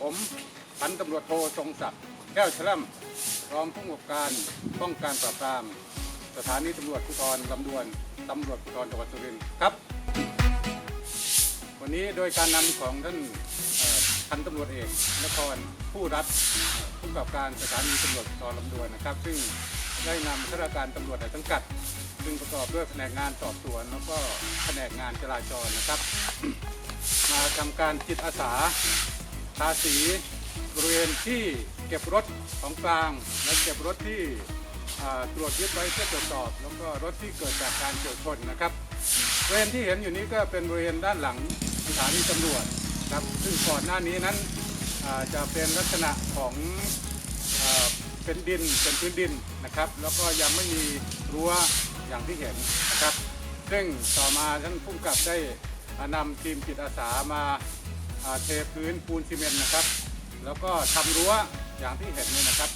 ผมพันตำรวจโททรงศักดิ์แก้วฉล่มรองผู้กำกับการป้องกันปราบปราม สถานีตำรวจภูธรลำดวนตำรวจภูธรจังหวัดสุรินทร์ครับ วันนี้โดยการนำของท่านเอ่อพันตำรวจเอกนครผู้รับผู้กำกับการสถานีตำรวจภูธรลำดวนนะครับ ซึ่งได้นำข้าราชการตำรวจในสังกัด ซึ่งประกอบด้วยแผนกงานสอบสวนแล้วก็แผนกงานจราจรนะครับ มาทำการจิตอาสา ทาสีบริเวณที่เก็บรถของกลาง และเก็บรถที่ตรวจยึดไว้เพื่อตรวจสอบ แล้วก็รถที่เกิดจากการเฉียวชนนะครับบริเวณที่เห็นอยู่นี้ก็เป็นบริเวณด้านหลังสถานีตำรวจครับซึ่งก่อนหน้านี้นั้นจะเป็นลักษณะของอเป็นดินเป็นพื้นดินนะครับ แล้วก็ยังไม่มีรั้วอย่างที่เห็นนะครับ ซึ่งต่อมาท่านผู้กำกับได้นำทีมจิตอาสามา เทพื้นปูนซีเมนต์นะครับ แล้วก็ทำรั้วอย่างที่เห็นนี่นะครับ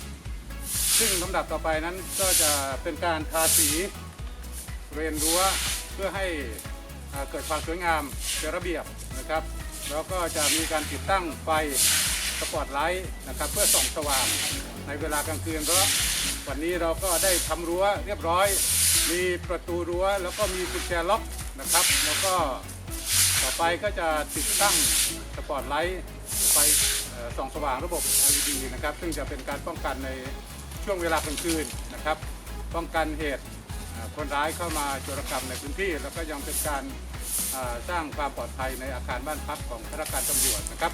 ซึ่งลำดับต่อไปนั้นก็จะเป็นการทาสีบริเวณรั้วเพื่อให้เกิดความสวยงามเป็นระเบียบนะครับ แล้วก็จะมีการติดตั้งไฟสปอตไลท์นะครับ เพื่อส่องสว่างในเวลากลางคืนเพราะวันนี้เราก็ได้ทำรั้วเรียบร้อย มีประตูรั้วแล้วก็มีกุญแจล็อกนะครับ แล้วก็ ต่อไปก็จะติดตั้งสปอตไลท์ไฟส่องสว่างระบบ LED นะครับ ซึ่งจะเป็นการป้องกันในช่วงเวลากลางคืนนะครับ ป้องกันเหตุคนร้ายเข้ามาโจรกรรมในพื้นที่ แล้วก็ยังเป็นการสร้างความปลอดภัยในอาคารบ้านพักของข้าราชการตำรวจนะครับ